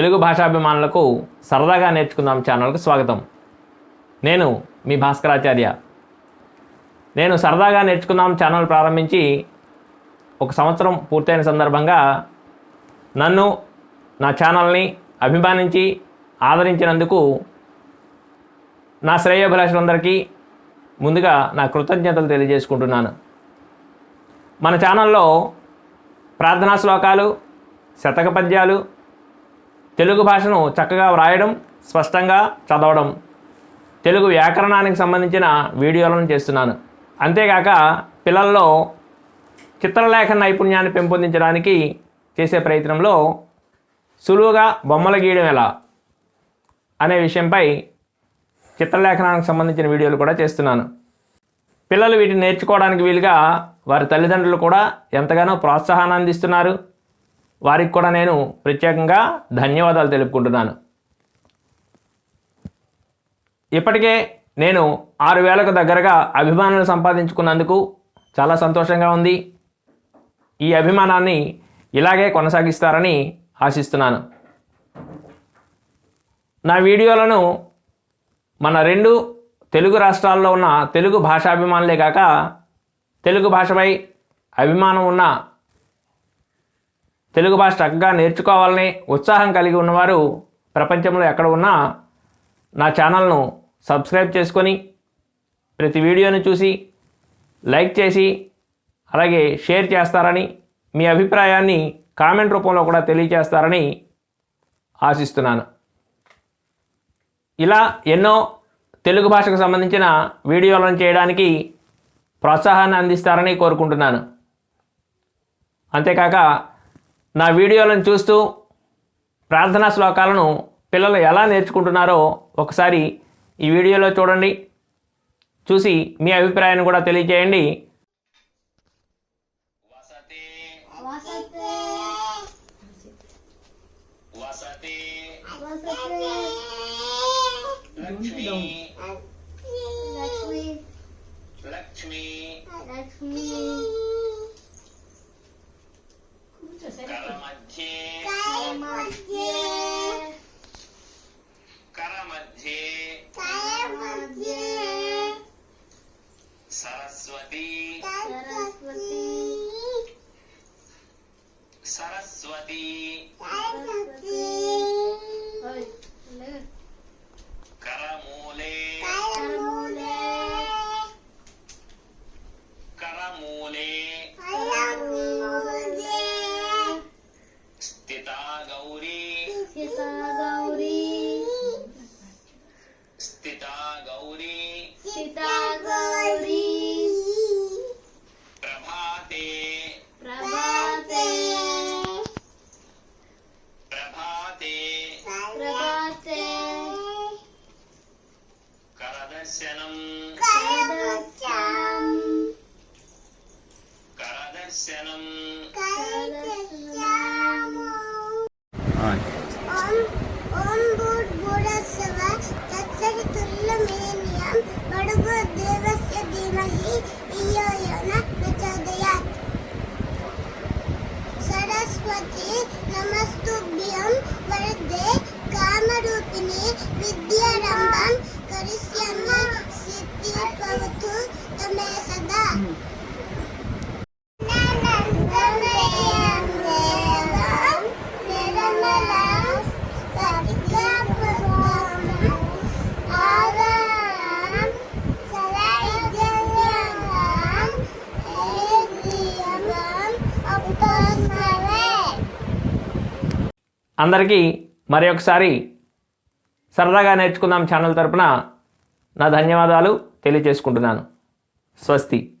తెలుగు భాషాభిమానులకు సరదాగా నేర్చుకుందాం ఛానల్కు స్వాగతం. నేను మీ భాస్కరాచార్య. నేను సరదాగా నేర్చుకుందాం ఛానల్ ప్రారంభించి ఒక సంవత్సరం పూర్తయిన సందర్భంగా నన్ను నా ఛానల్ని అభిమానించి ఆదరించినందుకు నా శ్రేయోభిలాషులందరికీ ముందుగా నా కృతజ్ఞతలు తెలియజేసుకుంటున్నాను. మన ఛానల్లో ప్రార్థనా శ్లోకాలు శతక పద్యాలు తెలుగు భాషను చక్కగా వ్రాయడం స్పష్టంగా చదవడం. తెలుగు వ్యాకరణానికి సంబంధించిన వీడియోలను చేస్తున్నాను. అంతేకాక పిల్లల్లో చిత్రలేఖన నైపుణ్యాన్ని పెంపొందించడానికి చేసే ప్రయత్నంలో సులువుగా బొమ్మలు గీయడం ఎలా అనే విషయంపై చిత్రలేఖనానికి సంబంధించిన వీడియోలు కూడా చేస్తున్నాను. పిల్లలు వీటిని నేర్చుకోవడానికి వీలుగా వారి తల్లిదండ్రులు కూడా ఎంతగానో ప్రోత్సాహాన్ని అందిస్తున్నారు. వారికి కూడా నేను ప్రత్యేకంగా ధన్యవాదాలు తెలుపుకుంటున్నాను. ఇప్పటికే నేను ఆరు వేలకు దగ్గరగా అభిమానులు సంపాదించుకున్నందుకు చాలా సంతోషంగా ఉంది. ఈ అభిమానాన్ని ఇలాగే కొనసాగిస్తారని ఆశిస్తున్నాను. నా వీడియోలను మన రెండు తెలుగు రాష్ట్రాల్లో ఉన్న తెలుగు భాషాభిమానులే కాక తెలుగు భాషపై అభిమానం ఉన్న తెలుగు భాష చక్కగా నేర్చుకోవాలని ఉత్సాహం కలిగి ఉన్నవారు ప్రపంచంలో ఎక్కడ ఉన్నా నా ఛానల్ను సబ్స్క్రైబ్ చేసుకొని ప్రతి వీడియోని చూసి లైక్ చేసి అలాగే షేర్ చేస్తారని మీ అభిప్రాయాన్ని కామెంట్ రూపంలో కూడా తెలియజేస్తారని ఆశిస్తున్నాను. ఇలా ఎన్నో తెలుగు భాషకు సంబంధించిన వీడియోలను చేయడానికి ప్రోత్సాహాన్ని అందిస్తారని కోరుకుంటున్నాను. అంతేకాక నా వీడియోలను చూస్తూ ప్రార్థనా శ్లోకాలను పిల్లలు ఎలా నేర్చుకుంటున్నారో ఒకసారి ఈ వీడియోలో చూడండి. చూసి మీ అభిప్రాయాన్ని కూడా తెలియజేయండి. వసతి. వసతే. వసతి. వసతే Lakshmi. Lakshmi. Lakshmi. Saraswati. Saraswati. Saraswati. Saraswati. Karamule. Karamule. Karamule. Karamule. Stita Gauri. Stita Gauri. Stita Gauri. Stita Gauri. అడుగు దేవస్య ధీమహి ధియో అందరికీ మరి ఒకసారి సరదాగా నేర్చుకుందాం ఛానల్ తరపున నా ధన్యవాదాలు తెలియజేసుకుంటున్నాను. స్వస్తి.